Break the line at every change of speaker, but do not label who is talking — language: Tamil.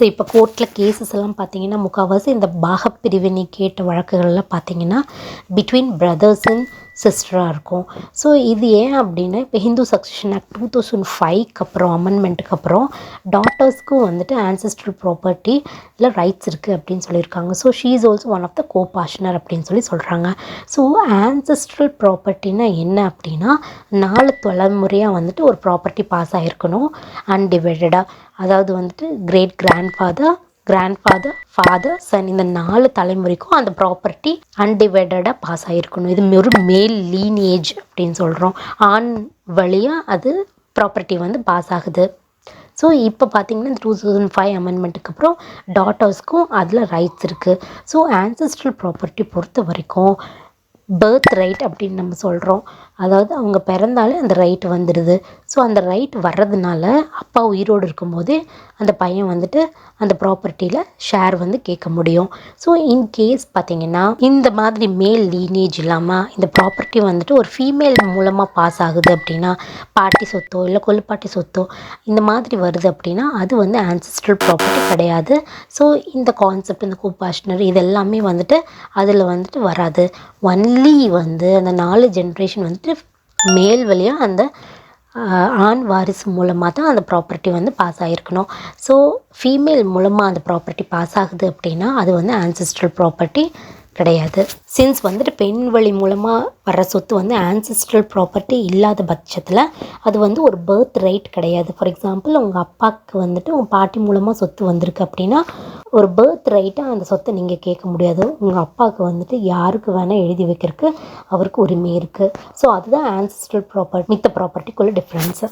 ஸோ இப்போ கோர்ட்டில் கேசஸ் எல்லாம் பார்த்தீங்கன்னா முக்கால்வாசி இந்த பாகப்பிரிவினை கேட்ட வழக்குகள்லாம் பார்த்தீங்கன்னா பிட்வீன் பிரதர்ஸ் அண்ட் சிஸ்டராக இருக்கும். ஸோ இது ஏன் அப்படின்னா இப்போ Hindu succession act two thousand ஃபைவ்க்கு அப்புறம் அமெண்ட்மெண்ட்டுக்கு அப்புறம் டாட்டர்ஸ்க்கும் வந்துட்டு ஆன்செஸ்ட்ரல் ப்ராப்பர்ட்டி இல்லை ரைட்ஸ் இருக்குது அப்படின்னு சொல்லியிருக்காங்க. So she is also one of the coparcener அப்படின்னு சொல்லி சொல்கிறாங்க ஸோ ஆன்செஸ்ட்ரல் ப்ராப்பர்ட்டினா என்ன அப்படின்னா நாலு தலைமுறையாக வந்துட்டு ஒரு ப்ராப்பர்ட்டி பாஸ் ஆகிருக்கணும் அன்டிவைடடாக அதாவது வந்துட்டு great grand father grand father father son இந்த நாலு தலைமுறைக்கும் அந்த ப்ராப்பர்ட்டி அன்டிவைடடாக பாஸ் ஆகிருக்கணும் இது ஒரு மேல் லீனேஜ் அப்படின்னு சொல்கிறோம் ஆண் வழியாக அது ப்ராப்பர்ட்டி வந்து பாஸ் ஆகுது. ஸோ இப்போ பார்த்தீங்கன்னா இந்த டூ தௌசண்ட் ஃபைவ் அமெண்ட்மெண்ட்டுக்கு அப்புறம் டாட்டர்ஸ்க்கும் அதில் ரைட்ஸ் இருக்குது ஸோ ஆன்சஸ்ட்ரல் ப்ராப்பர்ட்டி பொறுத்த வரைக்கும் பேர்த் ரைட் அப்படின்னு நம்ம சொல்கிறோம் அதாவது அவங்க பிறந்தாலே அந்த ரைட் வந்துடுது ஸோ அந்த ரைட் வர்றதுனால அப்பா உயிரோடு இருக்கும்போது அந்த பையன் வந்துட்டு அந்த ப்ராப்பர்ட்டியில் ஷேர் வந்து கேட்க முடியும். ஸோ இன் கேஸ் பார்த்தீங்கன்னா இந்த மாதிரி மேல் லீனேஜ் இல்லாமல் இந்த ப்ராப்பர்ட்டி வந்துட்டு ஒரு ஃபீமேல் மூலமாக பாஸ் ஆகுது அப்படின்னா பாட்டி சொத்தோ இல்லை கொல்லுப்பாட்டி சொத்தோ இந்த மாதிரி வருது அப்படின்னா அது வந்து ஆன்செஸ்ட்ரல் ப்ராப்பர்ட்டி கிடையாது. ஸோ இந்த கான்செப்ட் இந்த கோபாஷனர் இது எல்லாமே வந்துட்டு அதில் வந்துட்டு வராது. ஒன்லி வந்து அந்த நாலு ஜென்ரேஷன் வந்துட்டு மேல் வழியாக அந்த ஆண் வாரிசு மூலமாக தான் அந்த ப்ராப்பர்ட்டி வந்து பாஸ் ஆகிருக்கணும் ஸோ ஃபீமேல் மூலமாக அந்த ப்ராப்பர்ட்டி பாஸ் ஆகுது அப்படின்னா அது வந்து ஆன்செஸ்ட்ரல் ப்ராப்பர்ட்டி கிடையாது. சின்ஸ் வந்துட்டு பெண் வழி மூலமாக வர்ற சொத்து வந்து ஆன்செஸ்ட்ரல் ப்ராப்பர்ட்டி இல்லாத பட்சத்தில் அது வந்து ஒரு பர்த் ரைட் கிடையாது. ஃபார் எக்ஸாம்பிள் உங்கள் அப்பாவுக்கு வந்துட்டு உங்கள் பாட்டி மூலமாக சொத்து வந்திருக்கு அப்படின்னா ஒரு பர்த் ரைட்டாக அந்த சொத்தை நீங்கள் கேட்க முடியாது. உங்கள் அப்பாவுக்கு வந்துட்டு யாருக்கு வேணால் எழுதி வைக்கிறதுக்கு அவருக்கு உரிமை இருக்குது ஸோ அதுதான் ஆன்செஸ்ட்ரல் ப்ராப்பர்ட்டி மித்த ப்ராப்பர்ட்டிக்குள்ள டிஃப்ரென்ஸு